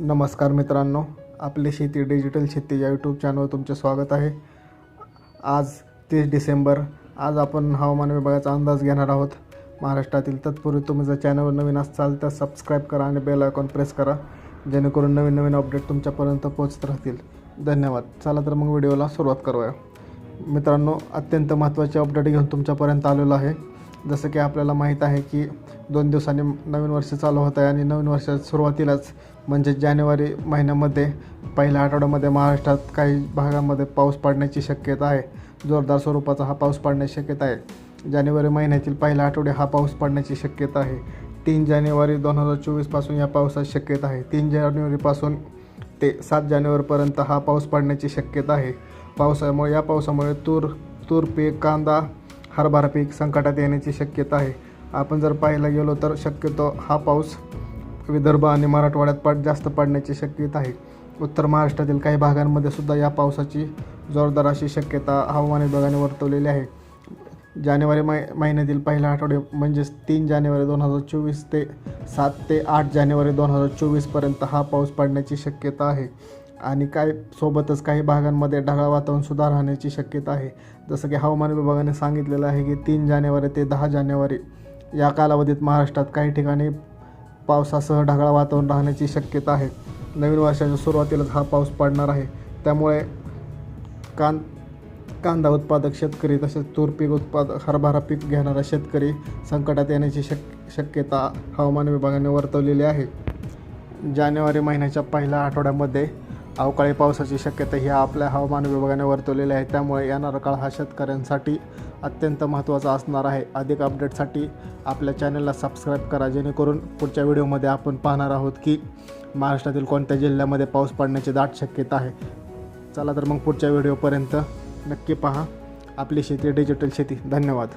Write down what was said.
नमस्कार मित्रांनो आपली शेती डिजिटल शेती या यूट्यूब चॅनलवर तुमचे स्वागत आहे. आज तीस डिसेंबर आज आपण हवामान विभागाचा अंदाज घेणार आहोत. महाराष्ट्रातील तत्पूर्वी तुम्ही जर चॅनलवर नवीन असाल तर सबस्क्राईब करा आणि बेल आयकॉन प्रेस करा जेणेकरून नवीन नवीन अपडेट तुमच्यापर्यंत पोहोचत राहतील. धन्यवाद. चला तर मग व्हिडिओला सुरुवात करूया. मित्रांनो अत्यंत महत्त्वाचे अपडेट घेऊन तुमच्यापर्यंत आलेलो आहे. जसं की आपल्याला माहीत आहे की दोन दिवसांनी नवीन वर्ष चालू होत आहे आणि नवीन वर्षात सुरुवातीलाच म्हणजे जानेवारी महिन्यामध्ये पहिल्या आठवड्यामध्ये महाराष्ट्रात काही भागामध्ये पाऊस पडण्याची शक्यता आहे. जोरदार स्वरूपाचा हा पाऊस पडण्याची शक्यता आहे. जानेवारी महिन्यातील पहिल्या आठवडे हा पाऊस पडण्याची शक्यता आहे. तीन जानेवारी दोन हजार चोवीसपासून या पावसाची शक्यता आहे. तीन जानेवारीपासून ते सात जानेवारीपर्यंत हा पाऊस पडण्याची शक्यता आहे. पावसामुळे या पावसामुळे तूर तूर पीक कांदा हरभरा पीक संकटात येण्याची शक्यता आहे. आपण जर पाहायला गेलो तर शक्यतो हा पाऊस विदर्भ आणि मराठवाड्यात पड जास्त पडण्याची शक्यता आहे. उत्तर महाराष्ट्रातील काही भागांमध्ये सुद्धा या पावसाची जोरदार अशी शक्यता हवामान विभागाने वर्तवलेली आहे. जानेवारी मै महिन्यातील पहिला आठवडे म्हणजेच तीन जानेवारी दोन हजार चोवीस ते सात ते आठ जानेवारी दोन हजार चोवीसपर्यंत हा पाऊस पडण्याची शक्यता आहे. आणि काय सोबतच काही भागांमध्ये ढगाळ वातावरणसुद्धा राहण्याची शक्यता आहे. जसं की हवामान विभागाने सांगितलेलं आहे की तीन जानेवारी ते दहा जानेवारी या कालावधीत महाराष्ट्रात काही ठिकाणी पावसासह ढगाळ वातावरण राहण्याची शक्यता आहे. नवीन वर्षाच्या सुरुवातीलाच हा पाऊस पडणार आहे. त्यामुळे कां कांदा उत्पादक शेतकरी तसेच तूर पीक उत्पादक हरभरा पीक घेणारा शेतकरी संकटात येण्याची शक शक्यता हवामान विभागाने वर्तवलेली आहे. जानेवारी महिन्याच्या पहिल्या आठवड्यामध्ये अवकाळी पावसाची शक्यता ही आपल्या हवामान विभागाने वर्तवलेली आहे. त्यामुळे येणारा काळ हा शेतकऱ्यांसाठी अत्यंत महत्त्वाचा असणार आहे. अधिक अपडेटसाठी आपल्या चॅनलला सबस्क्राईब करा जेणेकरून पुढच्या व्हिडिओमध्ये आपण पाहणार आहोत की महाराष्ट्रातील कोणत्या जिल्ह्यामध्ये पाऊस पडण्याची दाट शक्यता आहे. चला तर मग पुढच्या व्हिडिओपर्यंत नक्की पहा. आपली शेती डिजिटल शेती. धन्यवाद.